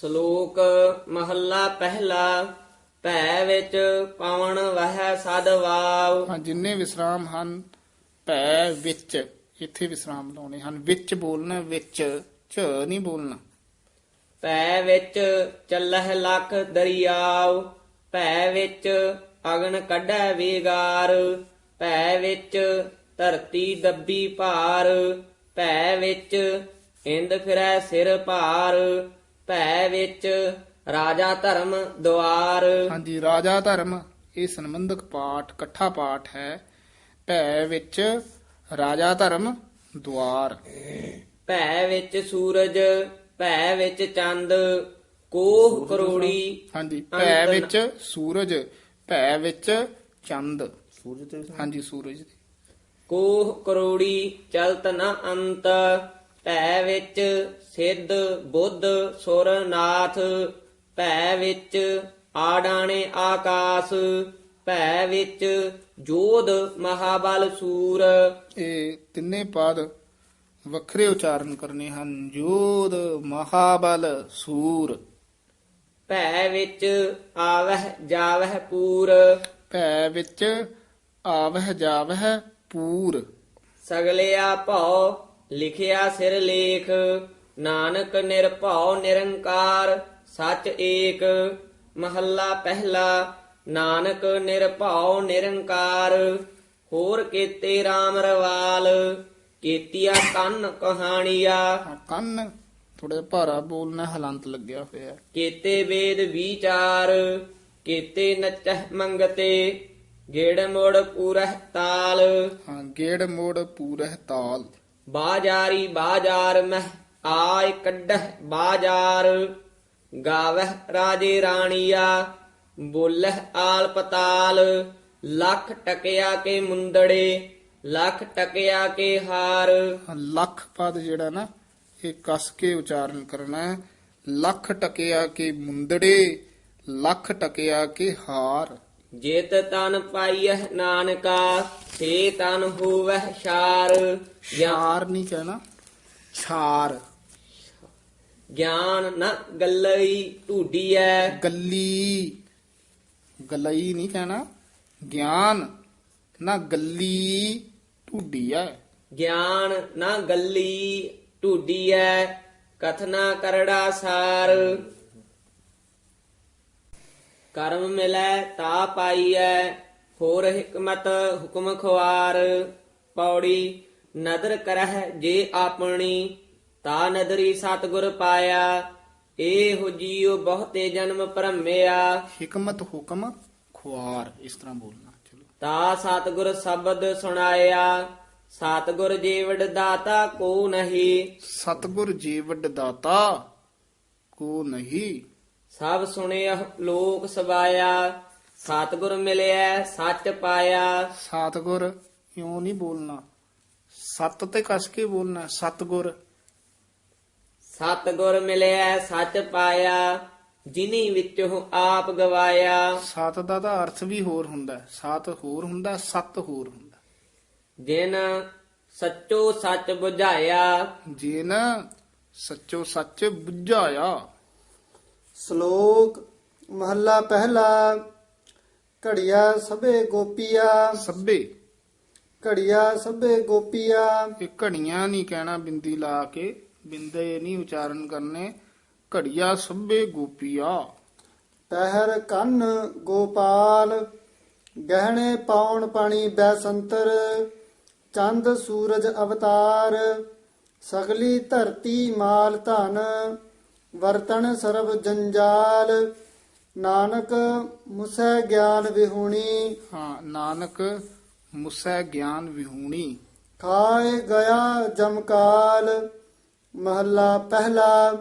ਸ਼ਲੋਕ ਮਹੱਲਾ ਪਹਿਲਾ ਭੈ ਵਿੱਚ ਪਵਨ ਵਹਿ ਸਦ ਵਾਵ ਹਾਂ ਜਿੰਨੇ ਵਿਸਰਾਮ ਹਨ ਭੈ ਵਿੱਚ ਇੱਥੇ ਵਿਸਰਾਮ ਲਾਉਣੇ ਹਨ। ਵਿੱਚ ਬੋਲਣਾ ਵਿੱਚ ਝ ਨਹੀਂ ਬੋਲਣਾ। ਭੈ ਵਿੱਚ ਚੱਲਹਿ ਲੱਖ ਦਰਿਆਵ ਭੈ ਵਿੱਚ ਅਗਨ ਕੱਢੈ ਵੀਗਾਰ ਭੈ ਵਿੱਚ ਧਰਤੀ ਦੱਬੀ ਭਾਰ ਭੈ ਵਿੱਚ ਇੰਦ ਫਿਰੈ ਸਿਰ ਭਾਰ। ਭੈ ਵਿੱਚ ਰਾਜਾ ਧਰਮ ਦੁਆਰ। ਹਾਂਜੀ ਰਾਜਾ ਧਰਮ ਇਹ ਸੰਬੰਧਕ ਪਾਠ ਇਕੱਠਾ ਪਾਠ ਹੈ। ਭੈ ਵਿੱਚ ਰਾਜਾ ਧਰਮ ਦੁਆਰ। ਭੈ ਵਿੱਚ ਸੂਰਜ ਭੈ ਵਿੱਚ ਚੰਦ ਕੋਹ ਕਰੋੜੀ ਹਾਂਜੀ ਭੈ ਵਿੱਚ ਸੂਰਜ ਭੈ ਵਿੱਚ ਚੰਦ। ਸੂਰਜ ਤੇ ਹਾਂਜੀ ਸੂਰਜ ਦੀ। ਕੋਹ ਕਰੋੜੀ ਚਲਤ ਨ ਅੰਤ। ਭੈ ਵਿੱਚ ਸਿੱਧ ਬੁੱਧ ਸੁਰ ਨਾਥ ਭੈ ਵਿੱਚ ਆਡਾਣੇ ਆਕਾਸ ਭੈ ਵਿੱਚ ਜੋਧ ਮਹਾਬਲ ਸੂਰ। ਇਹ ਤਿੰਨੇ ਪਦ ਵੱਖਰੇ ਉਚਾਰਨ ਕਰਨੇ ਹਨ। ਜੋਧ ਮਹਾਬਲ ਸੂਰ। ਭੈ ਵਿੱਚ ਆਵਹਿ ਜਾਵਹਿ ਪੂਰ। ਭੈ ਵਿੱਚ ਆਵਹਿ ਜਾਵਹਿ ਪੂਰ। ਸਗਲਿਆ ਭਉ ਲਿਖਿਆ ਸਿਰ ਲੇਖ ਨਾਨਕ ਨਿਰਭਉ ਨਿਰੰਕਾਰ ਸਚ ਏਕ ਮਹੱਲਾ ਪਹਿਲਾ ਨਾਨਕ ਨਿਰਭਉ ਨਿਰੰਕਾਰ। ਹੋਰ ਕੀਤੇ RAM ਰਵਾਲ ਕੀਤੀਆ ਕੰਨ ਕਹਾਣੀਆ। ਕੰਨ ਥੋੜਾ ਭਾਰਾ ਬੋਲਣਾ ਹਲੰਤ ਲੱਗਿਆ ਹੋਇਆ। ਕੀਤੇ ਵੇਦ ਵਿਚਾਰ ਕੀਤੇ ਨਚਹਿ ਮੰਗਤੇ ਗੇੜ ਮੋੜ ਪੂਰਹਿ ਤਾਲ। ਹਾਂ ਗੇੜ ਮੋੜ ਪੂਰਹਿ ਤਾਲ। ਬਾਜਾਰੀ ਬਾਜਾਰ ਮਹਿ ਆਇ ਕੱਢਹਿ ਬਾਜਾਰ, ਗਾਵਹਿ ਰਾਜੇ ਰਾਣੀਆ, ਬੋਲਹਿ ਆਲ ਪਤਾਲ, ਲੱਖ ਟਕਿਆ ਕੇ ਮੁੰਦੜੇ, ਲੱਖ ਟਕਿਆ ਕੇ ਹਾਰ। ਲੱਖ ਪਦ ਜਿਹੜਾ ਨਾ, ਇਹ ਕਸ ਕੇ ਉਚਾਰਨ ਕਰਨਾ ਹੈ। ਲੱਖ ਟਕਿਆ ਕੇ ਮੁੰਦੜੇ, ਲੱਖ ਟਕਿਆ ਕੇ ਹਾਰ। ਜੇਤ ਤਨ ਪਾਈਐ ਨਾਨਕਾ ਸੇ ਤਨ ਹੋਵਹਿ ਛਾਰ। ਨਹੀਂ ਕਹਿਣਾ ਛਾਰ। ਗਿਆਨ ਨ ਗੱਲਈ ਢੂਡੀਐ। ਗੱਲੀ। ਗਲਈ ਨਹੀਂ ਕਹਿਣਾ ਗਿਆਨ ਨਾ ਗੱਲੀ ਢੂਡੀ ਹੈ ਗਿਆਨ ਨਾ ਗੱਲੀ ਢੂਡੀਐ ਕਥਨਾ ਕਰੜਾ ਸਾਰ। ਕਰਮ ਮਿਲੈ ਤਾ ਪਾਈਐ ਹੋਰ ਹਕਮਤ ਹੁਕਮ ਖਵਾਰ ਪੌੜੀ ਨਦਰ ਕਰਹਿ ਜੇ ਆਪਣੀ ਤਾ ਨਦਰੀ ਸਤਗੁਰ ਪਾਇਆ ਏਹੁ ਜੀਉ ਬਹੁਤੇ ਜਨਮ ਭਰਮਿਆ। ਹਕਮਤ ਹੁਕਮ ਖੁਆਰ ਇਸ ਤਰ੍ਹਾਂ ਬੋਲਣਾ ਚਲੋ। ਤਾ ਸਤਗੁਰ ਸ਼ਬਦ ਸੁਣਾਇਆ ਸਤਗੁਰ ਜੀਵੜ ਦਾਤਾ ਕੋ ਨਹੀਂ। ਸਤਗੁਰ ਜੀਵਡ ਦਾਤਾ ਕੋ ਨਹੀਂ। ਸਭ ਸੁਣਿਆ ਲੋਕ ਸਬਾਇਆ ਸਤਗੁਰ ਮਿਲਿਆ ਸੱਚ ਪਾਇਆ। ਸਤਗੁਰ ਕਿਉਂ ਨਹੀਂ ਬੋਲਣਾ। ਸਤ ਤੇ ਕਸ ਕੇ ਬੋਲਣਾ ਸਤਗੁਰ। ਸਤਗੁਰ ਮਿਲਿਆ ਸੱਚ ਪਾਇਆ ਜਿਨੀ ਵਿੱਚੋਂ ਆਪ ਗਵਾਇਆ। ਸਤ ਦਾ ਤਾਂ ਅਰਥ ਵੀ ਹੋਰ ਹੁੰਦਾ। ਸਤ ਹੋਰ ਹੁੰਦਾ ਸਤ ਹੋਰ ਹੁੰਦਾ। ਜਿਨ ਸੱਚੋ ਸੱਚ ਬੁਝਾਇਆ। ਜੇ ਨਾ ਸੱਚੋ ਸੱਚ ਬੁੱਝਾਇਆ। ਸ਼ਲੋਕ ਮਹੱਲਾ ਪਹਿਲਾ ਘੜੀਆ ਸਭੇ ਗੋਪੀਆ। ਸੱਬੇ ਘੜੀਆ ਸਭੇ ਗੋਪੀਆ। ਇਹ ਘੜੀਆਂ ਨਹੀਂ ਕਹਿਣਾ ਬਿੰਦੀ ਲਾ ਕੇ ਬਿੰਦੇ ਨਹੀਂ ਉਚਾਰਨ ਕਰਨੇ ਘੜੀਆ ਸੱਬੇ ਗੋਪੀਆ। ਪਹਿਰ ਕੰਨ ਗੋਪਾਲ ਗਹਿਣੇ ਪਾਉਣ ਪਾਣੀ ਬੈਸੰਤਰ ਚੰਦ ਸੂਰਜ ਅਵਤਾਰ ਸਗਲੀ ਧਰਤੀ ਮਾਲ ਧਨ। ਵਰਤਨ ਸਰਬ ਜੰਜਾਲ ਨਾਨਕ ਮੁਸੈ ਗਿਆਨ ਵਿਹੂਣੀ। ਹਾਂ ਨਾਨਕ ਮੁਸੈ ਗਿਆਨ ਵਿਹੂਣੀ। ਖਾਏ ਗਿਆ ਜਮਕਾਲ ਮਹੱਲਾ ਪਹਿਲਾ।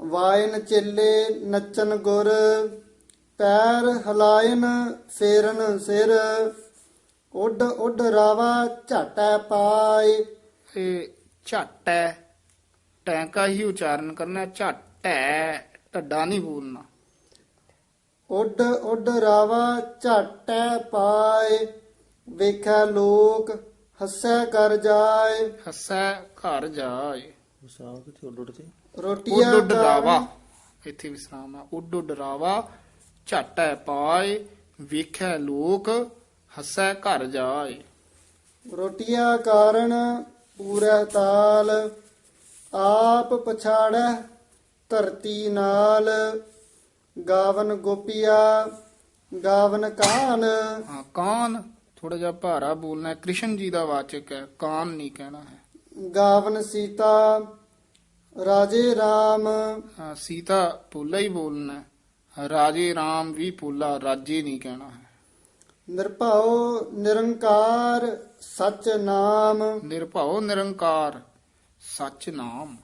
ਵਾਇਨ ਚੇਲੇ ਨੱਚਨ ਗੁਰ ਪੈਰ ਹਲਾਇਨ ਫੇਰਨ ਸਿਰ। ਉੱਡ ਉੱਡ ਰਾਵਾ ਝਾਟੈ ਪਾਏ। ਇਹ ਝੱਟ ਟੈਂਕਾ ਹੀ ਉਚਾਰਨ ਕਰਨਾ ਝੱਟੈ ਢੱਡਾ ਨਹੀਂ ਬੋਲਣਾ। ਉੱਡ ਉੱਡ ਰਾਵਾ ਝਾਟੈ ਪਾਏ ਵੇਖੈ ਲੋਕ ਹੱਸੈ ਕਰ ਜਾਏ। ਹੱਸੈ ਘਰ ਜਾਏ। ਸਾਹ ਕਿਥੇ ਉੱਡ ਉੱਡ ਤੇ? ਰੋਟੀਆਂ ਉੱਡ ਉੱਡ ਰਾਵਾ। ਕਾਰਨ ਇੱਥੇ ਵਿਸਰਾਮ ਆ। ਉੱਡ ਉੱਡ ਰਾਵਾ ਝਟੈ ਪਾਏ ਵੇਖੈ ਲੋਕ ਹੱਸੈ ਘਰ ਜਾਏ। ਰੋਟੀਆਂ ਕਾਰਨ ਪੂਰਾ ਤਾਲ ਆਪ ਪਛਾੜੈ ਧਰਤੀ ਨਾਲ ਗਾਵਨ ਗੋਪੀਆ ਗਾਵਨ ਕਾਨ। ਹਾਂ ਕਾਨ ਥੋੜਾ ਜਿਹਾ ਭਾਰਾ ਬੋਲਣਾ ਹੈ। ਕ੍ਰਿਸ਼ਨ ਜੀ ਦਾ ਵਾਚਕ ਹੈ ਕਾਨ ਨਹੀਂ ਕਹਿਣਾ ਹੈ। ਗਾਵਨ ਸੀਤਾ ਰਾਜੇ RAM ਹਾਂ, ਸੀਤਾ ਪੋਲਾ ਹੀ ਬੋਲਣਾ ਹੈ। ਰਾਜੇ RAM ਵੀ ਪੋਲਾ ਰਾਜੇ ਨਹੀਂ ਕਹਿਣਾ ਹੈ। ਨਿਰਭਉ ਨਿਰੰਕਾਰ ਸਚ ਨਾਮ। ਨਿਰਭਉ ਨਿਰੰਕਾਰ ਸੱਚ ਨਾਮ।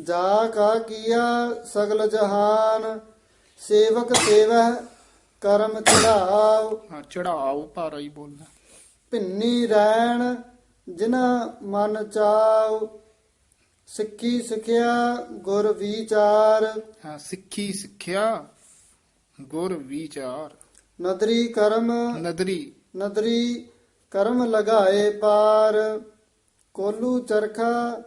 ਜਾ ਕਾ ਕੀਆ ਸਗਲ ਜਹਾਨ ਸੇਵਕ ਸੇਵਹਿ ਕਰਮ ਚੜਾਵ ਹਾਂ, ਚੜਾਓ ਭਾਰਾ ਹੀ ਬੋਲਣਾ। ਭਿੰਨੀ ਰੈਣ ਜਿਨਾ ਮਨ ਚਾਉ ਸਿੱਖੀ ਸਿਖਿਆ ਗੁਰ ਵਿਚਾਰ। ਹਾਂ ਸਿੱਖੀ ਸਿੱਖਿਆ ਗੁਰ ਵਿਚਾਰ। ਨਦਰੀ ਕਰਮ ਨਦਰੀ। ਨਦਰੀ ਕਰਮ ਲਗਾਏ ਪਾਰ। ਕੋਲੂ ਚਰਖਾ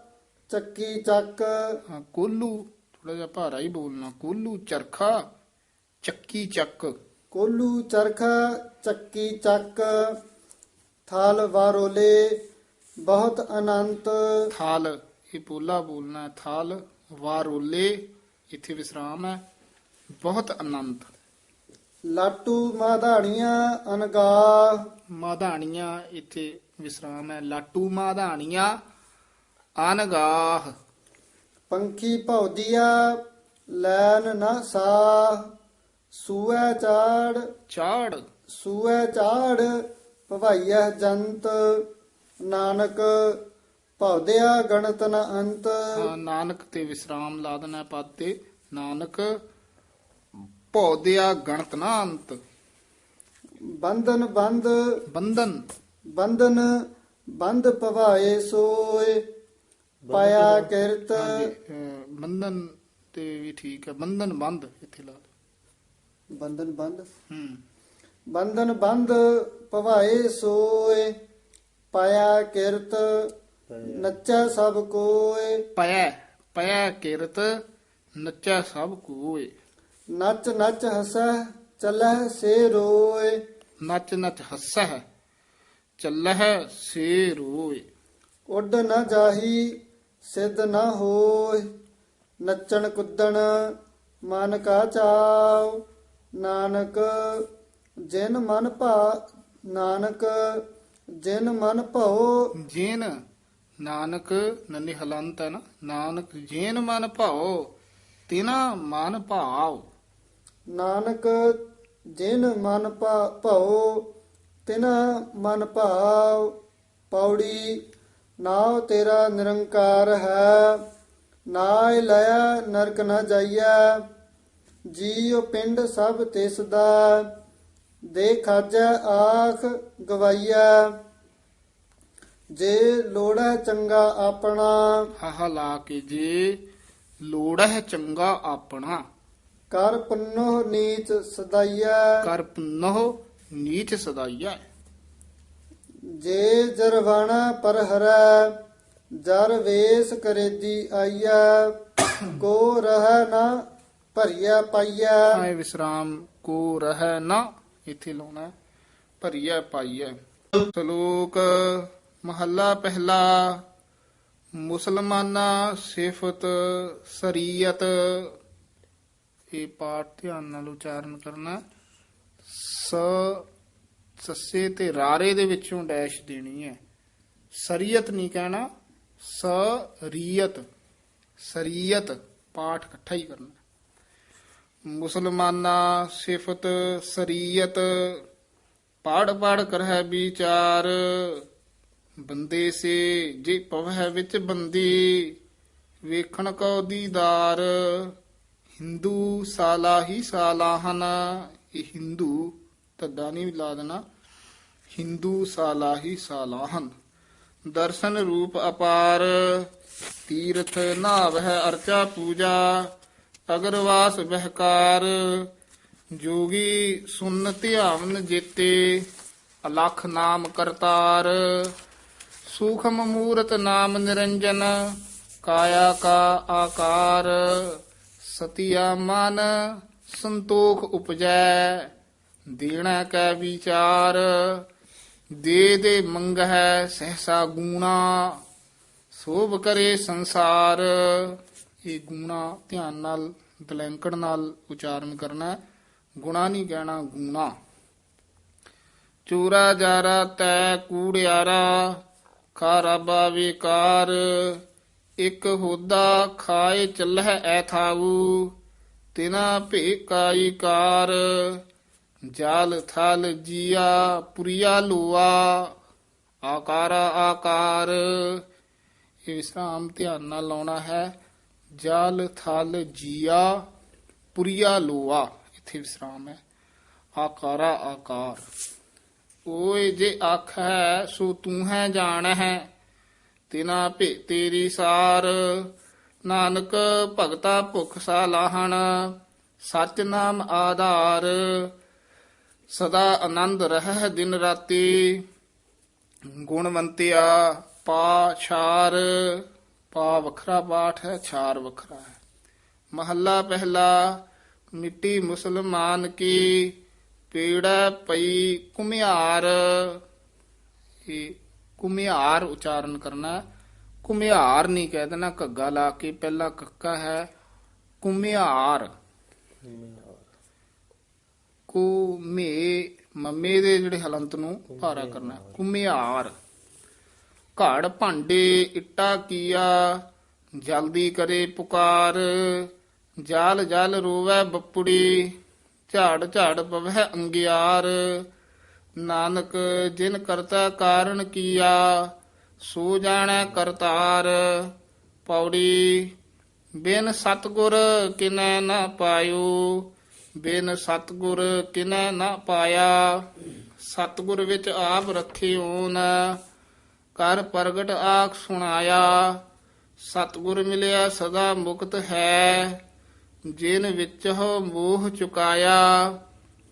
ਚੱਕੀ ਚੱਕ। ਹਾਂ ਕੋਲੂ ਥੋੜਾ ਜਿਹਾ ਭਾਰਾ ਹੀ ਬੋਲਣਾ। ਕੋਲੂ ਚਰਖਾ ਚੱਕੀ ਚੱਕ। ਕੋਲੂ ਚਰਖਾ ਚੱਕੀ ਚੱਕ। ਥਲ ਵਾਰੋਲੇ ਬਹੁਤ ਅਨੰਤ। ਥਾਲ ਇਹ ਪੋਲਾ ਬੋਲਣਾ ਥਾਲ ਵਾਰੋਲੇ ਇੱਥੇ ਵਿਸਰਾਮ ਹੈ। ਬਹੁਤ ਆਨੰਦ ਲਾਟੂ ਮਾਧਾਣੀਆਂ ਅਨਗਾਹ ਮਾਧਾਣੀਆਂ ਇੱਥੇ ਵਿਸਰਾਮ ਹੈ। ਲਾਟੂ ਮਾਧਾਣੀਆਂ ਅਨਗਾਹ। ਪੰਖੀ ਭੌਦੀਆ ਲੈਨ ਨਾ ਸਾਹ ਸੂਐ ਚਾੜ। ਚਾੜ। ਸੂਐ ਚਾੜ ਭਵਾਈਐ ਜੰਤ। ਨਾਨਕ ਭੌਦਿਆ ਗਣਤ ਨ ਅੰਤ। ਹਾਂ, ਨਾਨਕ ਤੇ ਵਿਸਰਾਮ ਲਾ ਦੇਣਾ ਪਦ ਤੇ। ਨਾਨਕ ਭੌਦਿਆ ਗਣਤ ਨਾ ਅੰਤ। ਬੰਧਨ ਬੰਧ ਬੰਧਨ। ਬੰਧਨ ਬੰਧ ਭਵਾਏ ਸੋਏ। ਪਾਇਆ ਕਿਰਤ। ਬੰਧਨ ਤੇ ਵੀ ਠੀਕ ਹੈ। ਬੰਧਨ ਬੰਧ ਇੱਥੇ ਲਾ ਦਿਓ। ਬੰਧਨ ਬੰਧ ਹੂੰ। ਬੰਧਨ ਬੰਧ ਭਵਾਏ ਸੋਏ ਪਾਇਆ ਕਿਰਤ ਨੱਚੈ ਸਭ ਕੋਏ। ਪੈ ਪੈ ਕਿਰਤ ਨੱਚਾ ਸਭ ਕੋਏ। ਨੱਚ ਨੱਚ ਹਸੈ ਚੱਲੈ ਸੇ ਰੋਏ। ਨੱਚ ਨੱਚ ਹੱਸੈ ਚੱਲਹਿ ਸੇ ਰੋਏ। ਉੱਡ ਨ ਜਾਹੀ ਸਿੱਧ ਨ ਹੋਏ ਨੱਚਣ ਕੁੱਦਣ ਮਨ ਕਾ ਚਾਉ। ਨਾਨਕ ਜਿਨ ਮਨ ਭਾ ਨਾਨਕ ਜਿਨ ਮਨ ਭਉ। ਜੇਨ ਨਾਨਕ ਨੰਨੀ ਹਲੰਤ ਹੈ ਨਾ ਨਾਨਕ ਜੇਨ ਮਨ ਭਾਓ ਤਿਨਾ ਮਨ ਭਾਵ ਨਾਨਕ ਜਿਨ ਮਨ ਭਉ ਤਿਨ ਮਨ ਭਾਵ ਪੌੜੀ ਨਾਉ ਤੇਰਾ ਨਿਰੰਕਾਰ ਹੈ ਨਾਇ ਲਿਆ ਨਰਕ ਨ ਜਾਈਐ ਜੀਉ ਪਿੰਡ ਸਭ ਤਿਸ ਦਾ ਦੇ ਖਾਜੈ ਆਖ ਗਵਾਈਐ। ਜੇ ਲੋੜੈ ਚੰਗਾ ਆਪਣਾ ਹਾਹਾ ਲਾ ਕੇ ਜੇ ਲੋੜ ਹੈ ਚੰਗਾ ਆਪਣਾ ਕਰ ਪੁੰਨੋ ਨੀਚ ਸਦਾਈਐ। ਕਰ ਪੁਨਹੁ ਨੀਚ ਸਦਾਈਆ ਜੇ ਜਰਵਾਣਾ ਪਰ ਹਰੈ, ਜਰ ਵੇਸ ਕਰੇਦੀ ਆਈਐ, ਕੋ ਰਹਿ ਨਾ ਭਰੀਆ ਪਾਈਐ। ਆਏ ਵਿਸਰਾਮ, ਕੋ ਰਹਿ ਨਾ, ਇੱਥੇ ਲਾਉਣਾ ਭਰੀਆ ਪਾਈਐ। ਸ਼ਲੋਕ, ਮਹੱਲਾ ਪਹਿਲਾ, ਮੁਸਲਮਾਨਾ ਸਿਫਤ ਸਰੀਅਤ। ਇਹ ਪਾਠ ਧਿਆਨ ਨਾਲ ਉਚਾਰਨ ਕਰਨਾ ਸ ਸੱਸੇ ਤੇ ਰਾਰੇ ਦੇ ਵਿੱਚੋਂ ਡੈਸ਼ ਦੇਣੀ ਹੈ। ਸਰੀਅਤ ਨਹੀਂ ਕਹਿਣਾ, ਸਰੀਅਤ ਸਰੀਅਤ ਪਾਠ ਇਕੱਠਾ ਹੀ ਕਰਨਾ। ਮੁਸਲਮਾਨਾ ਸਿਫਤ ਸਰੀਅਤ ਪੜ ਪੜ ਕਰਹਿ ਵਿਚਾਰ, ਬੰਦੇ ਸੇ ਜੇ ਪਵਹਿ ਵਿੱਚ ਬੰਦੀ, ਵੇਖਣ ਕੋ ਦੀਦਾਰ, ਹਿੰਦੂ ਸਾਲਾਹੀ ਸਾਲਾਹਨ ਇਹ ਹਿੰਦੂ ਤੱਦਾ ਨਹੀਂ ਲਾ ਦੇਣਾ। ਹਿੰਦੂ ਸਾਲਾਹੀ ਸਾਲਾਹਨ। ਦਰਸ਼ਨ ਰੂਪ ਅਪਾਰ। ਤੀਰਥ ਨਾਵਹਿ ਅਰਚਾ ਪੂਜਾ। ਅਗਰਵਾਸ ਬਹਿਕਾਰ ਜੋਗੀ ਸੁਨ ਧਿਆਵਨ ਜੀਤੇ। ਅਲਖ ਨਾਮ ਕਰਤਾਰ। ਸੂਖਮ ਮੂਰਤ ਨਾਮ ਨਿਰੰਜਨ। ਕਾਇਆ ਕਾ ਆਕਾਰ। ਸਤਿਆ ਮਨ ਸੰਤੋਖ ਉਪਜੈ। ਦੇਣਾ ਕੈ ਵਿਚਾਰ, ਦੇ ਦੇ ਮੰਗਹਿ ਸਹਸਾ ਗੂਣਾ, ਸੋਭ ਕਰੇ ਸੰਸਾਰ। ਇਹ ਗੂਣਾ ਧਿਆਨ ਨਾਲ ਬਲੈਂਕੜ ਨਾਲ ਉਚਾਰਨ ਕਰਨਾ। ਗੁਣਾ ਨਹੀਂ ਕਹਿਣਾ ਗੂਣਾ। ਚੂਰਾ ਜਾਰਾ ਤੈ ਕੂੜਿਆਰਾ ਖਾਰਾਬਾ ਵਿਕਾਰ ਇਕ ਹੋਦਾ ਖਾਏ ਚੱਲਹਿ ਐ ਥਾਊ ਤਿਨਾ ਭੇਕਾਈ ਕਾਰ। ਜਾਲ ਥਲ ਜੀਆ, ਪੁਰੀਆ ਲੂਆ, ਆਕਾਰ ਆਕਾਰ। ਇਹ ਵਿਸਰਾਮ ਧਿਆਨ ਨਾਲ ਲਾਉਣਾ ਹੈ। ਜਾਲ ਥਲ ਜੀਆ, ਪੁਰੀਆ ਲੂਆ। ਇੱਥੇ ਵਿਸਰਾਮ ਹੈ। ਆਕਾਰਾ ਆਕਾਰ। ਓਏ ਜੇ ਆਖੈ ਸੋ ਤੂੰ ਹੈ ਜਾਣ ਹੈ। ਤਿਨਾ ਭੇ ਤੇਰੀ ਸਾਰ। ਨਾਨਕ ਭਗਤਾ ਭੁਖ ਸਾ ਸਚ ਨਾਮ ਆਧਾਰ। ਸਦਾ ਆਨੰਦ ਰਹਿ ਦਿਨ ਰਾਤੀ। ਗੁਣਵੰਤਿਆ ਪਾ ਛਾਰ, ਪਾ ਵੱਖਰਾ ਪਾਠ ਹੈ, ਛਾਰ ਵੱਖਰਾ ਹੈ। ਮਹੱਲਾ ਪਹਿਲਾ, ਮਿੱਟੀ ਮੁਸਲਮਾਨ ਕੀ, ਪੀੜਾ ਪਈ ਕੁਮਿਆਰ ਇਹ ਕੁਮਿਆਰ ਉਚਾਰਨ ਕਰਨਾ ਹੈ। ਕੁਮਿਆਰ ਨਹੀਂ ਕਹਿ ਦੇਣਾ, ਘੱਗਾ ਲਾ ਕੇ ਪਹਿਲਾ ਕੱਕਾ ਹੈ ਕੁਮਿਆਰ ਕੁਮੇ ਮੰਮੇ ਦੇ ਜਿਹੜੇ ਹਲੰਤ ਨੂੰ ਭਾਰਾ ਕਰਨਾ। ਹੈ। ਕੁਮਿਆਰ ਘੜ ਭਾਂਡੇ, ਇੱਟਾ, ਕੀਆ, ਜਲਦੀ ਕਰੇ ਪੁਕਾਰ। ਜਾਲ, ਜਲ ਰੋਵੈ ਬੱਪੜੀ, ਝਾੜ ਝਾੜ ਪਵੈ ਅੰਗਿਆਰ। ਨਾਨਕ, ਜਿਨ ਕਰਤਾ ਕਾਰਨ ਕੀਆ, ਸੋ ਜਾਣੈ ਕਰਤਾਰ। ਪੌੜੀ, ਬਿਨ ਸਤਗੁਰ ਕਿਨੈ ਨਾ ਪਾਇਓ। ਬਿਨ ਸਤਗੁਰ ਕਿਨੈ ਨਾ ਪਾਇਆ, ਸਤਗੁਰ ਵਿੱਚ ਆਪ ਰੱਖਿਓ ਨਾ ਕਰ ਪ੍ਰਗਟ ਆਖ ਸੁਣਾਇਆ। ਸਤਗੁਰ ਮਿਲਿਆ ਸਦਾ ਮੁਕਤ ਹੈ, ਜਿਨ ਵਿੱਚ ਹੋ ਮੋਹ ਚੁਕਾਇਆ,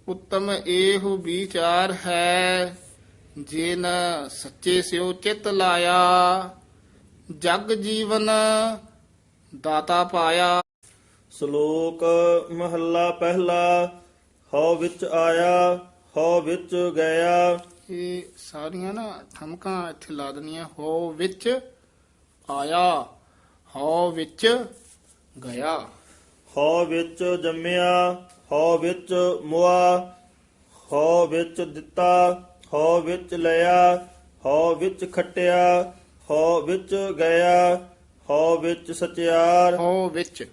ਉੱਤਮ ਇਹੋ ਵਿਚਾਰ ਹੈ। ਜਿਨ ਸੱਚੇ ਸਿਉ ਚਿਤ ਲਾਇਆ, ਜਗ ਜੀਵਨ ਦਾਤਾ ਪਾਇਆ। ਸ਼ਲੋਕ ਮਹੱਲਾ ਪਹਿਲਾ ਹਉ ਵਿੱਚ ਆਇਆ ਹਉ ਵਿੱਚ ਗਿਆ ਇਹ ਸਾਰੀਆਂ ਨਾ ਠਮਕਾਂ ਇੱਥੇ ਲਾ ਦਨੀਆਂ ਹੋ ਵਿੱਚ ਆਇਆ ਹੋ ਵਿੱਚ ਗਿਆ ਹਉ ਵਿੱਚ ਜੰਮਿਆ ਹਉ ਵਿੱਚ ਮੁਆ ਹਉ ਵਿੱਚ ਦਿੱਤਾ ਹਉ ਵਿੱਚ ਲਿਆ ਹਉ ਵਿੱਚ ਖਟਿਆ ਹਉ ਵਿੱਚ ਗਿਆ ਹਉ ਵਿੱਚ ਸਚਿਆਰ ਹੋ ਵਿੱਚ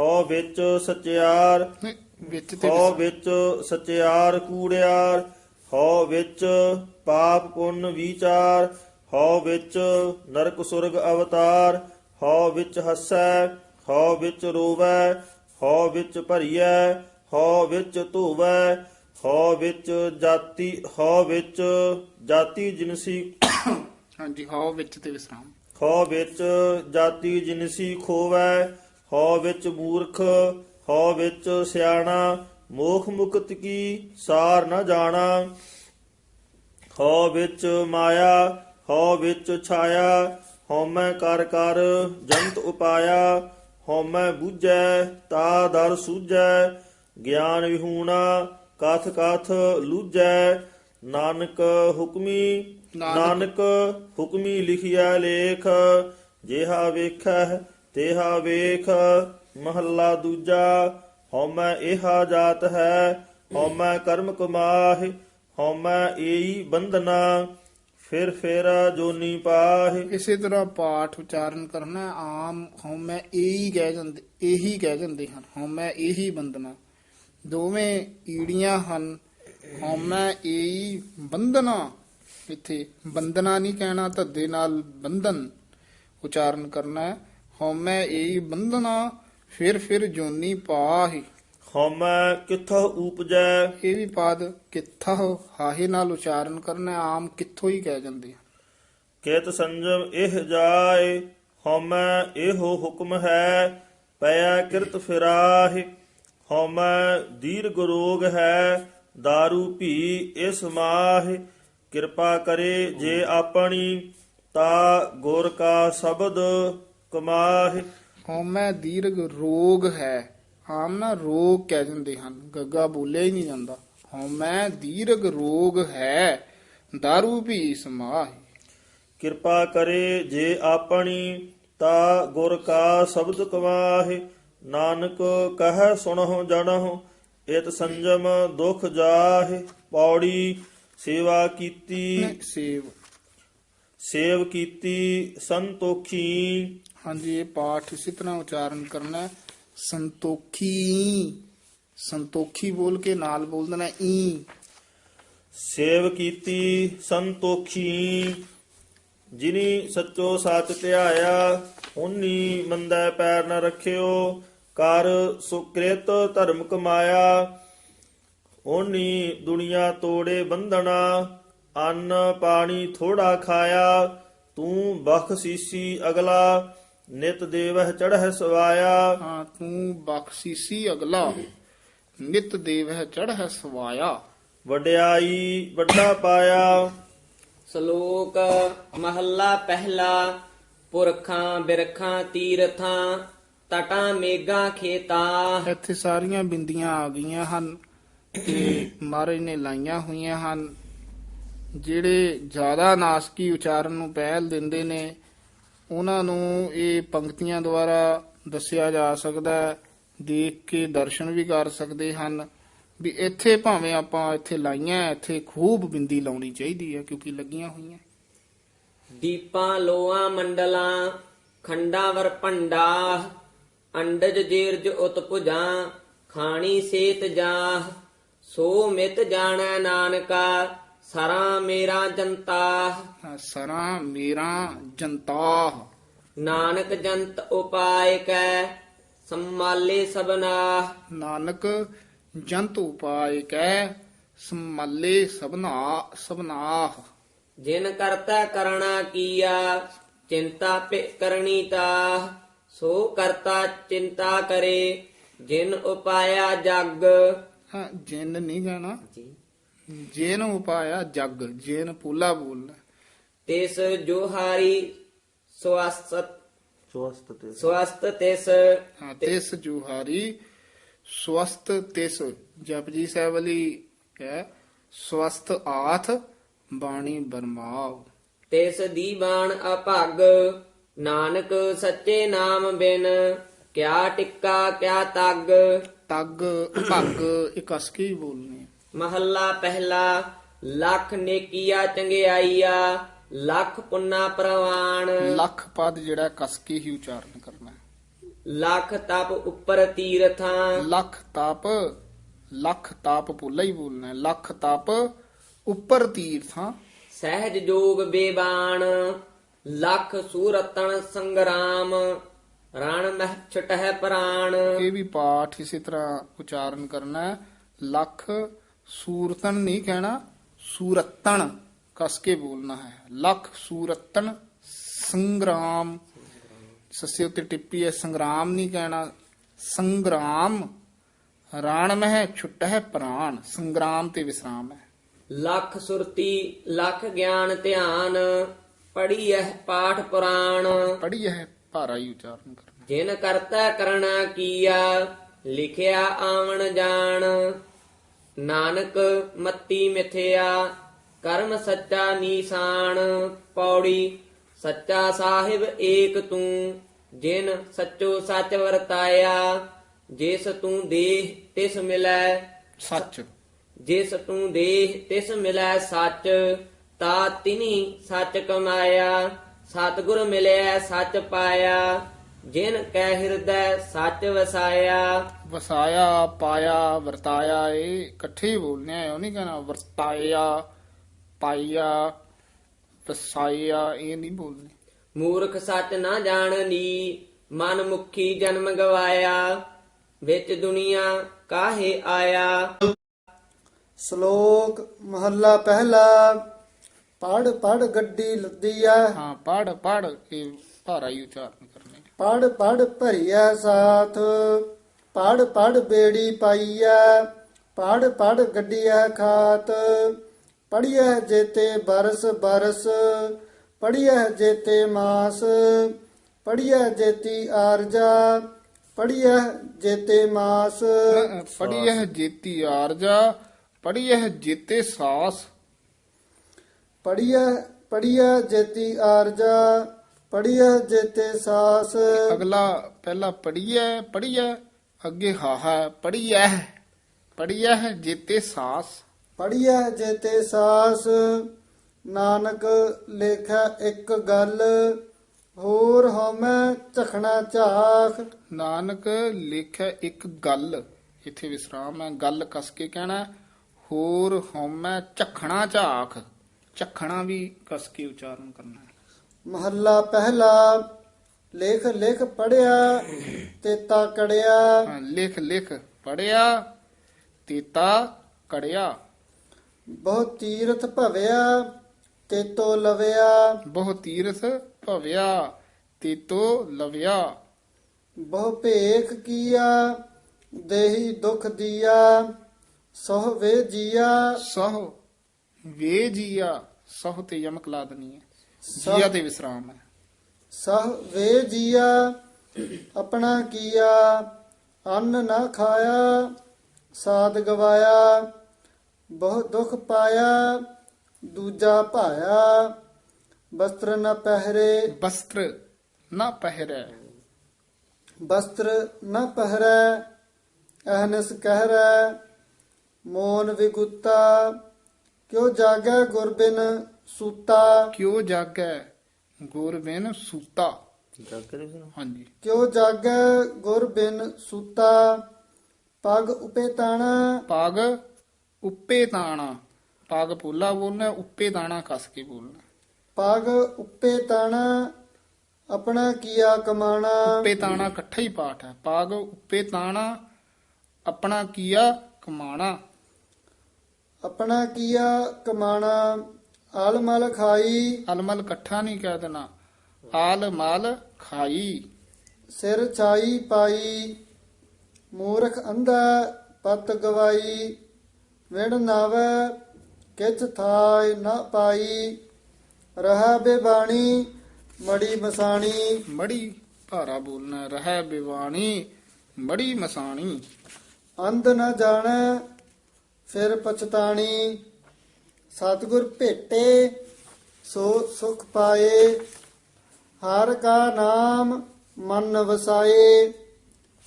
ਹਉ ਵਿੱਚ ਸਚਿਆਰ ਨਹੀਂ, ਵਿੱਚ ਤੇ ਵਿਸਰਾਮ। ਵਿੱਚ ਸਚਿਆਰ ਕੂੜਿਆਰ ਹਉ ਵਿੱਚ ਪਾਪ ਪੁੰਨ ਵਿਚਾਰ ਹਉ ਵਿੱਚ ਨਰਕ ਸੁਰਗ ਅਵਤਾਰ ਹਉ ਵਿੱਚ ਹੱਸੈ ਹਉ ਵਿੱਚ ਰੋਵੈ ਹਉ ਵਿੱਚ ਭਰੀਐ ਹਉ ਵਿੱਚ ਧੋਵੈ ਹਉ ਵਿੱਚ ਜਾਤੀ ਹਉ ਵਿੱਚ ਜਾਤੀ ਜਿਨਸੀ ਹਾਂਜੀ ਹੋ ਵਿੱਚ ਤੇ ਵਿਸਰਾਮ ਹਉ ਵਿੱਚ ਜਾਤੀ ਜਿਨਸੀ ਖੋਵੈ ਹਉ ਵਿੱਚ ਮੂਰਖ ਹਉ ਵਿੱਚ ਸਿਆਣਾ ਮੋਖ ਮੁਕਤ ਕੀ ਸਾਰ ਨ ਜਾਣਾ। ਹਉ ਵਿੱਚ ਮਾਇਆ ਹਉ ਵਿੱਚ ਛਾਇਆ ਹਉਮੈ ਕਰ ਕਰ ਜੰਤ ਉਪਾਇਆ ਹਉਮੈ ਬੁਝੈ ਤਾ ਦਰ ਸੂਝੈ ਗਿਆਨ ਵਿਹੂਣਾ ਕਥ ਕਥ ਲੂਝੈ। ਨਾਨਕ ਹੁਕਮੀ ਨਾਨਕ- ਨਾਨਕ ਹੁਕਮੀ ਲਿਖਿਆ ਲੇਖ ਜਿਹਾ ਵੇਖੈ ਤੇਹਾ ਵੇਖ, ਮਹੱਲਾ ਦੂਜਾ, ਹਉਮੈ ਇਹਾ ਜਾਤ ਹੈ, ਹਉਮੈ ਕਰਮ ਕਮਾਹਿ, ਹਉਮੈ ਏਈ ਬੰਧਨਾ, ਫਿਰ ਫਿਰ ਜੋਨੀ ਪਾਹਿ। ਇਸੇ ਤਰ੍ਹਾਂ ਪਾਠ ਉਚਾਰਨ ਕਰਨਾ, ਆਮ ਹਉਮੈ ਇਹੀ ਕਹਿ ਜਾਂਦੇ ਇਹੀ ਕਹਿ ਜਾਂਦੇ ਹਨ, ਹਉਮੈ ਇਹੀ ਬੰਦਨਾ ਦੋਵੇਂ ਈੜੀਆਂ ਹਨ, ਹਉਮੈ ਏਹੀ ਬੰਦਨਾ ਇੱਥੇ ਬੰਦਨਾ ਨਹੀਂ ਕਹਿਣਾ, ਧੱਦੇ ਨਾਲ ਬੰਧਨ ਉਚਾਰਨ ਕਰਨਾ ਹਉਮੈ ਇਹੀ ਬੰਦਨਾ ਫਿਰ ਫਿਰ ਜੋਨੀ ਪਾਹੀ। ਹਉਮੈ ਕਿੱਥੋਂ ਉਪਜੈ? ਇਹ ਵੀ ਪਾਦ ਕਿੱਥਾ ਹਾਹੇ ਨਾਲ ਉਚਾਰਨ ਕਰਨਾ। ਆਮ ਕਿੱਥੋਂ ਹੀ ਕਹਿ ਜਾਂਦੇ ਹਨ ਕਿਤ ਸੰਜਮ ਇਹ ਜਾਏ ਹਉਮੈ ਇਹੋ ਹੁਕਮ ਹੈ ਪਿਆ ਕਿਰਤ ਫਿਰਾਹਿ। ਹਉਮੈ ਦੀਰਘ ਰੋਗ ਹੈ दारू ਭੀ ਇਸ ਮਾਹਿ। ਕਿਰਪਾ ਕਰੇ ਜੇ ਆਪਣੀ ਤਾ ਗੁਰ ਕਾ ਸ਼ਬਦ ਕਮਾਹਿ। ਹਉਮੈ ਦੀਰਘ ਰੋਗ ਹੈ। ਆਮ ਨਾ ਰੋਗ ਕਹਿ ਦਿੰਦੇ ਹਨ। ਗੱਗਾ ਬੋਲਿਆ ਹੀ ਨਹੀਂ ਜਾਂਦਾ। ਹਉਮੈ ਦੀਰਘ ਰੋਗ ਹੈ। दारू ਵੀ ਸਮਾਹਿ ਕਿਰਪਾ ਕਰੇ ਜੇ ਆਪਣੀ ਤਾ ਗੁਰ ਕਾ ਸ਼ਬਦ ਕਮਾਹਿ। ਨਾਨਕ ਕਹੈ ਸੁਣਹੁ ਜਣਹੁ ਇਤ ਸੰਜਮ ਦੁਖ ਜਾਹਿ। ਪੌੜੀ ਸੇਵਾ ਕੀਤੀ ਸੇਵ। ਸੇਵ ਕੀਤੀ ਸੰਤੋਖੀ। ਹਾਂਜੀ, ਇਹ ਪਾਠ ਇਸੇ ਤਰ੍ਹਾਂ ਉਚਾਰਨ ਕਰਨਾ ਸੰਤੋਖੀ ਸੰਤੋਖੀ ਬੋਲ ਕੇ ਨਾਲ ਬੋਲ ਦੇਣਾ ਈ। ਸੇਵ ਕੀਤੀ, ਸੰਤੋਖੀ। ਜਿਨੀ ਸੱਚੋ ਸੱਚ ਧਿਆਇਆ ਉਨੀ ਮੰਦਾ ਪੈਰ ਨ ਰੱਖਿਓ। ਕਰ ਸੁਕ੍ਰਿਤ ਧਰਮ ਕਮਾਇਆ ਉਨੀ ਦੁਨੀਆ ਤੋੜੇ ਬੰਧਨਾ ਅੰਨ ਪਾਣੀ ਥੋੜਾ ਖਾਇਆ, ਤੂੰ ਬਖਸ਼ੀਸੀ ਅਗਲਾ। ਨਿਤ ਦੇਵਹਿ ਚੜ੍ਹੈ ਸਵਾਇਆ। ਹਾਂ ਤੂੰ ਬਖਸ਼ੀਸੀ ਅਗਲਾ। ਨਿਤ ਦੇਵ ਹੈ ਚੜ੍ਹ ਸਵਾਇਆ। ਵਡਿਆਈ ਵੱਡਾ ਪਾਇਆ। ਸ਼ਲੋਕ ਮਹੱਲਾ ਪਹਿਲਾ ਪੁਰਖਾਂ ਬਿਰਖਾਂ ਤੀਰਥਾਂ ਤਟਾਂ ਮੇਗਾ ਖੇਤਾਂ। ਇੱਥੇ ਸਾਰੀਆਂ ਬਿੰਦੀਆਂ ਆ ਗਈਆਂ ਹਨ ਤੇ ਮਹਾਰਾਜ ਨੇ ਲਾਈਆਂ ਹੋਈਆਂ ਹਨ। ਜਿਹੜੇ ਜ਼ਿਆਦਾ ਨਾਸਕੀ ਉਚਾਰਨ ਨੂੰ ਪਹਿਲ ਦਿੰਦੇ ਨੇ ਉਹਨਾਂ ਨੂੰ ਇਹ ਪੰਕਤੀਆਂ ਦੁਆਰਾ ਦੱਸਿਆ ਜਾ ਸਕਦਾ ਹੈ, ਦੇਖ ਕੇ ਦਰਸ਼ਨ ਵੀ ਕਰ ਸਕਦੇ ਹਨ ਵੀ ਇੱਥੇ ਭਾਵੇਂ ਆਪਾਂ ਇੱਥੇ ਲਾਈਆਂ ਇੱਥੇ ਖੂਬ ਬਿੰਦੀ ਲਾਉਣੀ ਚਾਹੀਦੀ ਹੈ ਕਿਉਂਕਿ ਲੱਗੀਆਂ ਹੋਈਆਂ ਦੀਪਾਂ ਲੋਆਂ ਮੰਡਲਾਂ ਖੰਡਾ ਵਰ ਭੰਡਾ ਅੰਡਜ, ਜੀਰਜ ਉਤ ਖਾਣੀ, ਸੇਤ, ਜਾਹ, ਸੋ ਮਿਤ ਜਾਣੈ ਨਾਨਕਾ ਸਰਾ ਮੇਰਾ ਜਨਤਾ ਹਾਂ, ਸਰਾਂ ਮੇਰਾ ਜਨਤਾ ਨਾਨਕ ਜੰਤ ਉਪਾਇ ਕੈ ਸੰਮਾਲੇ ਸਬਨਾ ਨਾਨਕ ਜੰਤ ਉਪਾਇ ਕੈ ਸੰਮੱਲੇ ਸਭਨਾ ਸਭਨਾਹ। ਜਿਨ ਕਰਤਾ ਕਰਣਾ ਕੀਆ ਚਿੰਤਾ ਪਿ ਕਰਨੀ ਤਾ ਸੋ ਕਰਤਾ ਚਿੰਤਾ ਕਰੇ ਜਿਨ ਉਪਾਇਆ ਜਗ। ਹਾਂ ਜਿਨ ਨਹੀਂ ਗਾਣਾ ਜਿਨ ਉਪਾਇਆ ਜਗ ਜਿਨ ਪੂਲਾ ਬੋਲਣਾ ਤਿਸ ਜੋਹਾਰੀ ਸਵਸਤ ਸਵਸਤ ਤੇ ਸਵਸਤ ਤਿਸ ਹਾਂ ਤਿਸ ਜੁਹਾਰੀ ਸਵਸਤ ਤਿਸ। ਜਪਜੀ ਸਾਹਿਬ ਵਾਲੀ ਹੈ ਸਵਸਤ ਆਥ ਬਾਣੀ ਬਰਮਾਵ। ਤਿਸ ਦੀ ਬਾਣ ਅਭਗ ਨਾਨਕ ਸੱਚੇ ਨਾਮ ਬਿਨ ਕਿਆ ਟਿੱਕਾ ਕਿਆ ਤਗ। ਤਗ ਭੱਗ ਇਹ ਕਸ ਕੇ ਹੀ ਬੋਲਨੇ ਮਹੱਲਾ ਪਹਿਲਾ ਲੱਖ ਨੇਕੀਆ ਚੰਗਿਆਈਆ ਲੱਖ ਪੁੰਨਾ ਪ੍ਰਵਾਨ ਲੱਖ ਪਦ ਜਿਹੜਾ ਕਸ ਕੇ ਹੀ ਉਚਾਰਨ ਕਰਨਾ ਹੈ। ਲੱਖ ਤਪ ਉੱਪਰ ਤੀਰਥਾਂ ਲੱਖ ਤਪ ਲੱਖ ਤਾਪ ਪੁੱਲਾ ਹੀ ਬੋਲਣਾ ਹੈ। ਲੱਖ ਤਪ ਉੱਪਰ ਤੀਰਥਾਂ ਸਹਿਜ ਜੋਗ ਬੇਬਾਨ ਲੱਖ ਸੂਰਤਨ ਸੰਗਰਾਮ ਰਣ ਮਹਿ ਛਟਹਿ ਪ੍ਰਾਣ ਇਹ ਵੀ ਪਾਠ ਇਸੇ ਤਰ੍ਹਾਂ ਉਚਾਰਨ ਕਰਨਾ ਹੈ। ਲੱਖ ਸੂਰਤਨ ਨਹੀਂ ਕਹਿਣਾ ਸੂਰਤਨ ਕਸ ਕੇ ਬੋਲਣਾ ਹੈ। ਲੱਖ ਸੂਰਤਨ ਸੰਗਰਾਮ। ਸੱਸੇ ਉੱਤੇ ਟਿੱਪੀ ਹੈ ਸੰਗਰਾਮ ਨਹੀਂ ਕਹਿਣਾ। ਸੰਗਰਾਮ ਰਾਣ ਮਹਿ ਛੁੱਟ ਹੈ ਪ੍ਰਾਣ। ਸੰਗਰਾਮ ਤੇ ਵਿਸਰਾਮ ਹੈ। ਲੱਖ ਸੁਰਤੀ ਲੱਖ ਗਿਆਨ ਧਿਆਨ ਪੜੀਐ ਪਾਠ ਪੁਰਾਣ। ਪੜੀ ਹੈ ਭਾਰਾ ਹੀ ਉਚਾਰਨ ਕਰਨਾ। ਜਿਨ ਕਰਤਾ ਕਰਣਾ ਕੀਆ ਲਿਖਿਆ ਆਵਣ ਜਾਣ। ਨਾਨਕ ਮੱਤੀ ਮਿਥਿਆ ਕਰਮ ਸੱਚਾ ਨੀਸਾਨ ਪੌੜੀ ਸੱਚਾ ਸਾਹਿਬ ਏਕ ਤੂੰ ਜਿਨ ਸੱਚੋ ਸੱਚ ਵਰਤਾਇਆ ਜਿਸ ਤੂੰ ਦੇਹ ਤਿਸ ਮਿਲੈ ਸੱਚ। ਜਿਸ ਤੂੰ ਦੇਹ ਤਿਸ ਮਿਲੈ ਸੱਚ ਤਾ ਤਿਨੀ ਸੱਚ ਕਮਾਇਆ ਸਤਿਗੁਰ ਮਿਲਿਆ ਸੱਚ ਪਾਇਆ ਜਿਨ ਕੈ ਹਿਰਦੈ ਸੱਚ ਵਸਾਇਆ। ਵਸਾਇਆ ਪਾਇਆ ਵਰਤਾਇਆ ਇਹ ਇਕੱਠੇ ਹੀ ਬੋਲਨੇ ਆ ਉਹ ਨਹੀਂ ਕਹਿਣਾ ਵਰਤਾਇਆ ਪਾਇਆ ਵਸਾਇਆ ਇਹ ਨਹੀਂ ਬੋਲਨੇ ਮੂਰਖ ਸੱਚ ਨਾ ਜਾਣਨੀ ਮਨ ਮੁਖੀ ਜਨਮ ਗਵਾਇਆ ਵਿੱਚ ਦੁਨੀਆ ਕਾਹੇ ਆਇਆ। ਸ਼ਲੋਕ ਮਹੱਲਾ ਪਹਿਲਾ ਪੜ ਪੜ ਗੱਡੀ ਲੱਦੀਆ ਹਾਂ ਪੜ ਪੜ ਇਹ ਭਾਰਾ ਹੀ ਉਚਾਰਨ ਕਰਨੇ। ਪੜ ਪੜ ਭਰੀਆ ਸਾਥ ਪੜ ਪੜ ਬੇੜੀ ਪਾਈਆ ਪੜ ਪੜ ਗੱਡੀਆ ਖਾਤ। ਪੜੀਐ ਜੇਤੇ ਬਰਸ ਬਰਸ ਪੜੀਐ ਜੇਤੇ ਮਾਸ ਪੜੀਐ ਜੇਤੀ ਆਰਜਾ ਪੜੀਐ ਜੇਤੇ ਮਾਸ। ਪੜੀ ਹੈ ਜੇਤੀ ਆਰਜਾ ਪੜੀ ਹੈ ਜੇਤੇ ਸਾਸ। ਪੜੀਐ ਪੜੀਐ ਜੇਤੀ ਆਰਜਾ ਪੜੀਐ ਜੇਤੇ ਸਾਸ। ਅਗਲਾ ਪਹਿਲਾ ਪੜੀਐ ਪੜੀਐ ਅੱਗੇ ਹਾਹਾ ਪੜੀਐ ਪੜੀਐ ਜੇਤੇ ਸਾਸ। ਪੜੀਐ ਜੇਤੇ ਸਾਸ ਨਾਨਕ ਲੇਖਾ ਇੱਕ ਗੱਲ ਹੋਰ ਹਉਮੈ ਝਖਣਾ ਝਾਖ। ਨਾਨਕ ਲਿਖਿਆ ਇੱਕ ਗੱਲ ਇੱਥੇ ਵਿਸਰਾਮ ਹੈ ਗੱਲ ਕਸ ਕੇ ਕਹਿਣਾ ਹੋਰ ਹਉਮੈ ਝਖਣਾ ਝਾਖ। ਝਖਣਾ ਵੀ ਕਸ ਕੇ ਉਚਾਰਨ ਕਰਨਾ। ਮਹੱਲਾ ਪਹਿਲਾ ਲੇਖ ਲੇਖ ਪੜਿਆ ਤੇਤਾ ਕੜਿਆ। ਹਾਂ, ਲਿਖ ਲਿਖ ਪੜਿਆ ਤੀਤਾ ਕੜਿਆ। ਬਹੁ ਤੀਰਥ ਭਵਿਆ ਤੇਤੋ ਲਵਿਆ। ਬਹੁ ਤੀਰਥ ਭਵਿਆ ਤੀਤੋ ਲਵਿਆ। ਬਹੁ ਭੇਖ ਕੀਆ ਦੇਹੀ ਦੁਖ ਦੀਆ ਸੋਹ ਵੇ ਜੀਆ। ਸਹ ਵੇ ਜੀਆ ਸਹ ਤੇ ਯਮਕ ਲਾ ਦਨੀ ਹੈ। ਜੀਆ ਤੇ ਵਿਸਰਾਮ ਹੈ। ਸਹ ਵੇ ਜੀਆ ਆਪਣਾ ਕੀਆ ਅੰਨ ਨਾ ਖਾਇਆ ਸਾਧ ਗਵਾਇਆ ਬਹੁ ਦੁਖ ਪਾਇਆ ਦੂਜਾ ਭਾਇਆ ਵਸਤਰ ਨ ਪਹਿਰੇ। ਵਸਤਰ ਨਾ ਪਹਿਰੈ। ਵਸਤਰ ਨ ਪਹਿਰੈ ਅਹਨਸ ਕਹਿਰੈ ਮੋਨ ਵਿਗੁੱਤਾ ਕਿਉ ਜਾਗੈ ਗੁਰਬਿਨ ਸੂਤਾ। ਕਿਉ ਜਾਗੈ ਗੁਰ ਬਿਨ? ਸੂਤਾ ਹਾਂਜੀ। ਕਿਉ ਜਾਗੈ ਗੁਰਬਿਨ ਸੂਤਾ? ਪਗ ਉਪੇ ਤਾਣਾ। ਪਗ ਉੱਪੇ ਤਾਣਾ। ਪਗ ਪੋਲਾ ਬੋਲਣਾ ਉੱਪੇ ਤਾਣਾ ਕਸ ਕੇ ਬੋਲਣਾ। ਪਗ ਉਪੇ ਤਾਣਾ ਆਪਣਾ ਕੀਆ ਕਮਾਣਾ। ਉੱਪੇ ਤਾਣਾ ਇਕੱਠਾ ਹੀ ਪਾਠ ਹੈ। ਪਗ ਉੱਪੇ ਤਾਣਾ ਆਪਣਾ ਕੀਆ ਕਮਾਣਾ। ਆਪਣਾ ਕੀਆ ਕਮਾਣਾ। ਆਲ ਮਲ ਖਾਈ। ਅਲਮਲ ਇਕੱਠਾ ਨਹੀਂ ਕਹਿ ਦੇਣਾ। ਆਲ ਮਲ ਖਾਈ। ਸਿਰ ਛਾਈ ਪਾਈ। ਮੂਰਖ ਅੰਧਾ ਪਤ ਗਵਾਈ। ਵਿਣ ਨਾਵੈ ਕਿਛ ਥਾਇ ਨਾ ਪਾਈ। ਰਹਾ ਬੇਬਾਣੀ ਮੜੀ ਮਸਾਣੀ। ਮੜੀ ਭਾਰਾ ਬੋਲਣਾ ਰਹਿ ਬਿਵਾਣੀ ਮੜੀ ਮਸਾਣੀ। ਅੰਧ ਨ ਜਾਣੈ ਫਿਰ ਪਛਤਾਣੀ। ਸਤਿਗੁਰ ਭੇਟੇ ਸੋ ਸੁਖ ਪਾਏ। ਹਰ ਕਾ ਨਾਮ ਮਨ ਵਸਾਏ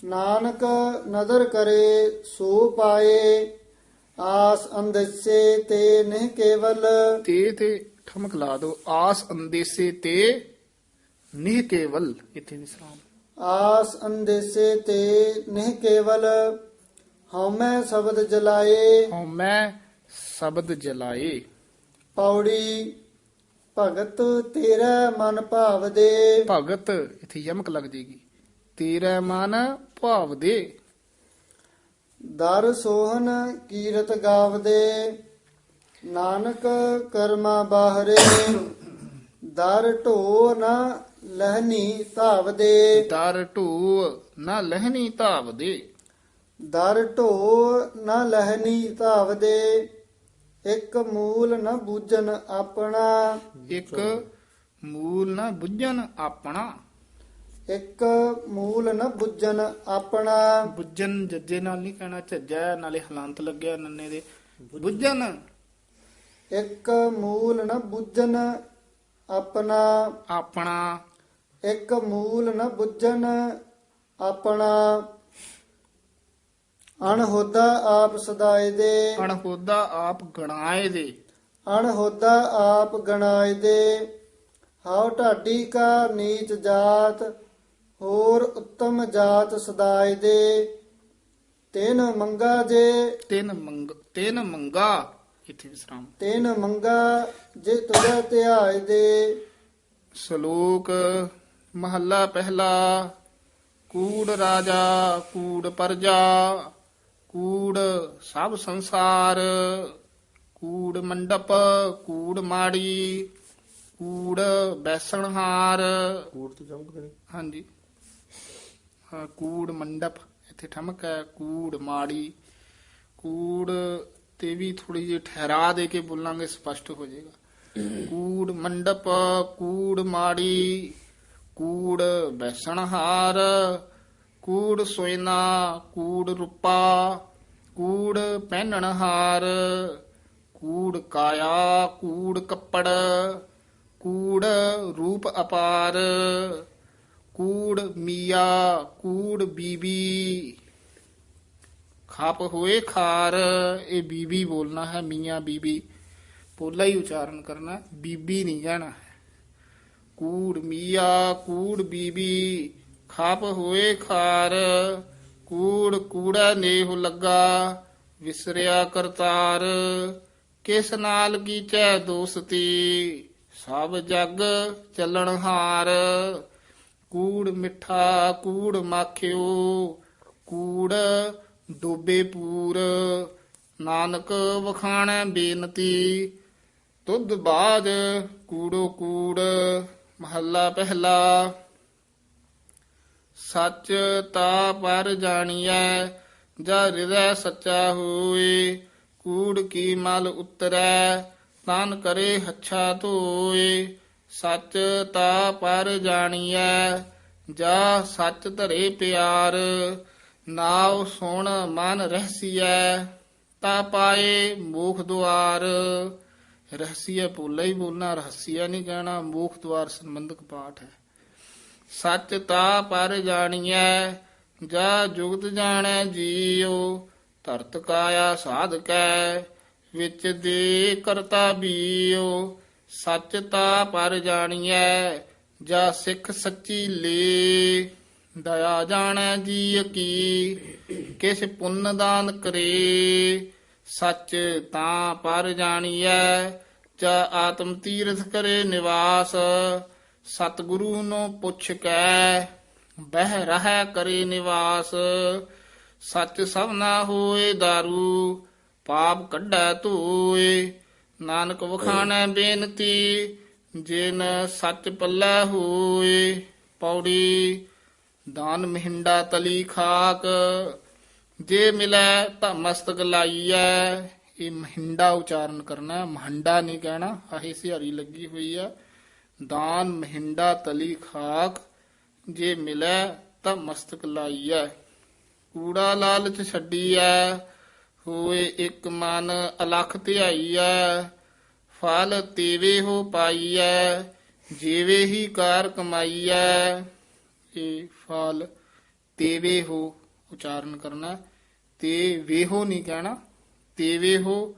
ਨਾਨਕ ਨਦਰ ਕਰੇ ਸੋ ਪਾਏ। ਆਸ ਅੰਦਸੇ ਤੇ ਨਹੀਂ ਕੇਵਲ। ਤੇ ਤੇ ਠਮਕ ਲਾ ਦੋ ਆਸ ਅੰਦੇਸੇ ਤੇ ਨਿਹ ਕੇਵਲ ਇੱਥੇ ਵਿਸਰਾਮ ਆਸ ਅੰਦੇਸੇ ਤੇ ਨਹੀਂ ਕੇਵਲ ਹਉਮੈ ਸ਼ਬਦ ਜਲਾਏ। ਹਉ ਮੈਂ ਸ਼ਬਦ ਜਲਾਏ। ਪੌੜੀ ਭਗਤ ਤੇਰਾ ਮਨ ਭਾਵ ਦੇ। ਭਗਤ ਇੱਥੇ ਯਮਕ ਲੱਗ ਜੇਗੀ। ਤੇਰਾ ਮਨ ਭਾਵ ਦੇ। ਦਰ ਸੋਹਨ ਕੀਰਤ ਗਾਵਦੇ ਨਾਨਕ ਕਰਮਾ ਬਾਹਰੇ। ਦਰ ਢੋ ਨਾ ਲਹਨੀ ਧਾਵਦੇ ਦਰ ਢੂ ਨਾ ਲਹਿਣੀ ਧਾਵ ਦੇ। ਦਰ ਢੋ ਨਾ ਲਹਨੀ ਧਾਵਦੇ ਇੱਕ ਮੂਲ ਨ ਬੂਝਨ ਆਪਣਾ। ਇੱਕ ਮੂਲ ਨਾ ਬੁੱਝਣ ਆਪਣਾ। ਇੱਕ ਮੂਲ ਨ ਬੁੱਝਨ ਆਪਣਾ। ਬੁੱਝਣ ਜੱਜੇ ਨਾਲ ਨਹੀਂ ਕਹਿਣਾ ਝੱਜਾ ਨਾਲੇ ਹਲੰਤ ਲੱਗਿਆ ਨੰਨੇ ਦੇ। ਬੁੱਝਣ ਇੱਕ ਮੂਲ ਨ ਬੁੱਝਨ ਆਪਣਾ। ਆਪਣਾ। ਇੱਕ ਮੂਲ ਨ ਬੁੱਝਨ ਆਪਣਾ। ਅਣਹੋਦਾ ਆਪ ਸਦਾਏ ਦੇ। ਅਣਹੋਦਾ ਆਪ ਗਣਾਏ ਦੇ। ਅਣਹੋਦਾ ਆਪ ਗਣਾਏ ਦੇ। ਹਉ ਢਾਡੀ ਕਾ ਨੀਚ ਜਾਤ ਹੋਰ ਉੱਤਮ ਜਾਤ ਸਦਾਏ ਦੇ। ਤੈਨ ਮੰਗਾ ਜੇ। ਤਿੰਨ ਮੰਗ ਤਿੰਨ ਮੰਗਾ ਇੱਥੇ ਵਿਸਰਾਮ। ਤੈਨ ਮੰਗਾ ਜੇ ਤੁਝੇ ਧਿਆਏ ਦੇ। ਸ਼ਲੋਕ ਮਹੱਲਾ ਪਹਿਲਾ ਕੂੜ ਰਾਜਾ ਕੂੜ ਪਰਜਾ। ਕੂੜ ਸਭ ਸੰਸਾਰ। ਕੂੜ ਮੰਡਪ ਕੂੜ ਮਾੜੀ ਕੂੜ ਬੈਸਣਹਾਰ ਕੂੜ ਤੇ ਚਮਕਦੇ ਨੇ ਹਾਂਜੀ। ਹਾਂ ਕੂੜ ਮੰਡਪ ਇੱਥੇ ਠਮਕ ਹੈ। ਕੂੜ ਮਾੜੀ ਕੂੜ ਤੇ ਵੀ ਥੋੜੀ ਜਿਹੀ ਠਹਿਰਾ ਦੇ ਕੇ ਬੋਲਾਂਗੇ ਸਪਸ਼ਟ ਹੋ ਜਾਏਗਾ। ਕੂੜ ਮੰਡਪ ਕੂੜ ਮਾੜੀ ਕੂੜ ਬੈਸਣਹਾਰ ਕੂੜ ਸੋਇਨਾ, ਕੂੜ ਰੂਪਾ, ਕੂੜ ਪਹਿਨਣਹਾਰ ਕੂੜ ਕਾਇਆ, ਕੂੜ ਕੱਪੜ, ਕੂੜ ਰੂਪ ਅਪਾਰ, ਕੂੜ ਮੀਆ, ਕੂੜ ਬੀਬੀ ਖਾਪ ਹੋਏ ਖਾਰ, ਇਹ ਬੀਬੀ ਬੋਲਣਾ ਹੈ, ਮੀਆਂ ਬੀਬੀ ਪੋਲਾ ਹੀ ਉਚਾਰਨ ਕਰਨਾ ਬੀਬੀ ਨਹੀਂ ਕਹਿਣਾ ਹੈ। ਕੂੜ ਮੀਆਂ, ਕੂੜ ਬੀਬੀ ਖਾਪ ਹੋਏ ਖਾਰ, ਕੂੜ ਕੂੜਾ ਨੇਹ ਲੱਗਾ, ਵਿਸਰਿਆ ਕਰਤਾਰ। ਕਿਸ ਨਾਲ ਕੀਚੈ ਦੋਸਤੀ, ਸਭ ਜਗ ਚੱਲਣ ਹਾਰ। ਕੂੜ ਮਿੱਠਾ, ਕੂੜ ਮਾਖਿਓ, ਕੂੜ ਡੋਬੇ ਪੂਰ। ਨਾਨਕ ਵਖਾਣੈ ਬੇਨਤੀ, ਤੁਧ ਬਾਜ ਕੂੜੋ ਕੂੜ, ਮਹੱਲਾ ਪਹਿਲਾ। ਸੱਚ ਤਾ ਪਰ ਜਾਣੀਐ ਜਾ ਹਿਰਦੈ ਸੱਚਾ ਹੋਏ, ਕੂੜ ਕੀ ਮਲ ਉਤਰੈ, ਤਨ ਕਰੇ ਹੱਛਾ ਧੋਏ। ਸੱਚ ਤਾ ਪਰ ਜਾਣੀਐ, ਜਾ ਸੱਚ ਧਰੇ ਪਿਆਰ, ਨਾਉ ਸੁਣ ਮਨ ਰਹਿਸੀਐ, ਤਾ ਪਾਏ ਮੋਖ ਦੁਆਰ। ਰਹਸੀਆ ਭੁੱਲਾ ਹੀ ਬੋਲਣਾ ਰਹਸੀਆ ਨਹੀਂ ਕਹਿਣਾ, ਮੋਖ ਦੁਆਰ ਸੰਬੰਧਕ ਪਾਠ ਹੈ। ਸਚ ਤਾ ਪਰ ਜਾਣੀਐ, ਜਾ ਜੁਗਤ ਜਾਣੈ ਜੀਉ, ਧਰਤ ਕਾਇਆ ਸਾਧਕੈ, ਵਿੱਚ ਦੇ ਕਰਤਾ ਬੀਉ, ਸੱਚ ਤਾ ਪਰ ਜਾਣੀਐ, ਜਾ ਸਿੱਖ ਸੱਚੀ ਲੇ, ਦਇਆ ਜਾਣੈ ਜੀ ਕੀ ਕਿਸ ਪੁੰਨ ਦਾਨ ਕਰੇ, ਸੱਚ ਤਾਂ ਪਰ ਜਾਣੀਐ, ਜਾ ਆਤਮ ਤੀਰਥ ਕਰੇ ਨਿਵਾਸ ਸਤਿਗੁਰੂ ਨੂੰ ਪੁੱਛ ਕੈ ਬਹਿ ਰਹਿ ਕਰੇ ਨਿਵਾਸ ਸੱਚ ਸਭ ਨਾ ਹੋਏ दारू ਪਾਪ ਕੱਢੈ ਧੋਏ। ਨਾਨਕ ਵਖਾਣੈ ਬੇਨਤੀ ਜਿਨ ਸੱਚ ਪੱਲੇ ਹੋਏ। ਪੌੜੀ ਦਾਨ ਮਹਿੰਡਾ ਤਲੀ ਖਾਕ ਜੇ ਮਿਲੈ ਤਾਂ ਮਸਤਕ ਲਾਈਐ। ਇਹ ਮਹਿੰਡਾ ਉਚਾਰਨ ਕਰਨਾ ਹੈ, ਮਹੰਡਾ ਨਹੀਂ ਕਹਿਣਾ ਆਹੀ ਸਿਹਾਰੀ ਲੱਗੀ ਹੋਈ ਆ। ਦਾਨ ਮਹਿੰਡਾ ਤਲੀ ਖਾਕ, ਜੇ ਮਿਲੈ ਤਾਂ ਮਸਤਕ ਲਾਈਐ। ਕੂੜਾ ਲਾਲਚ ਛੱਡੀਐ, ਹੋਏ ਇੱਕ ਮਨ ਅਲਖ ਧਿਆਈਐ। ਫਲ ਤੇਵੇ ਹੋ ਪਾਈਐ, ਜੀਵੇ ਹੀ ਕਾਰ ਕਮਾਈਐ। ਇਹ ਫਲ ਤੇਵੇ ਹੋ, ਉਚਾਰਨ ਕਰਨਾ ਤੇ ਵੇਹੋ ਨਹੀਂ ਕਹਿਣਾ, ਤੇਵੇ ਹੋ,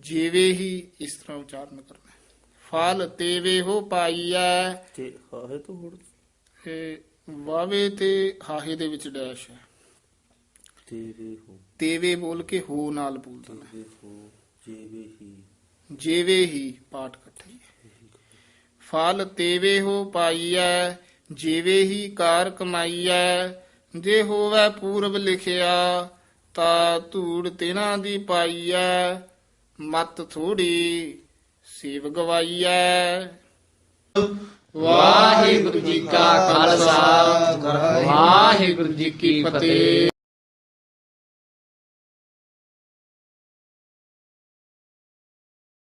ਜੀਵੇ ਹੀ ਇਸ ਤਰ੍ਹਾਂ ਉਚਾਰਨ ਕਰਨਾ। ਫਲ ਤੇਵੇ ਹੋ ਪਾਈਐ। ਤੇ ਹਾਏ ਤੋਂ ਹੋਰ ਇਹ ਵਾਵੇ ਤੇ ਹਾਹੇ ਦੇ ਵਿੱਚ ਡੈਸ਼ ਹੈ। ਤੇਰੇ ਹੋ। ਤੇਵੇ ਬੋਲ ਕੇ ਹੋ ਨਾਲ ਬੋਲਦਾ ਤੇਰੇ ਹੋ ਜੀਵੇ ਹੀ। ਜੀਵੇ ਹੀ ਪਾਠ ਇਕੱਠੇ ਫਲ ਤੇਵੇ ਹੋ ਪਾਈਐ ਜੀਵੇ ਹੀ ਕਾਰ ਕਮਾਈਐ। ਜੇ ਹੋਵੇ ਪੂਰਬ ਲਿਖਿਆ ਤਾ ਧੂੜ ਤਿਨਾ ਦੀ ਪਾਈਐ। ਮਤ ਥੋੜੀ ਸੇਵ ਗਵਾਈਐ। ਵਾਹਿਗੁਰੂ ਜੀ ਕਾ ਖਾਲਸਾ। ਵਾਹਿਗੁਰੂ ਜੀ ਕੀ ਫਤਿਹ।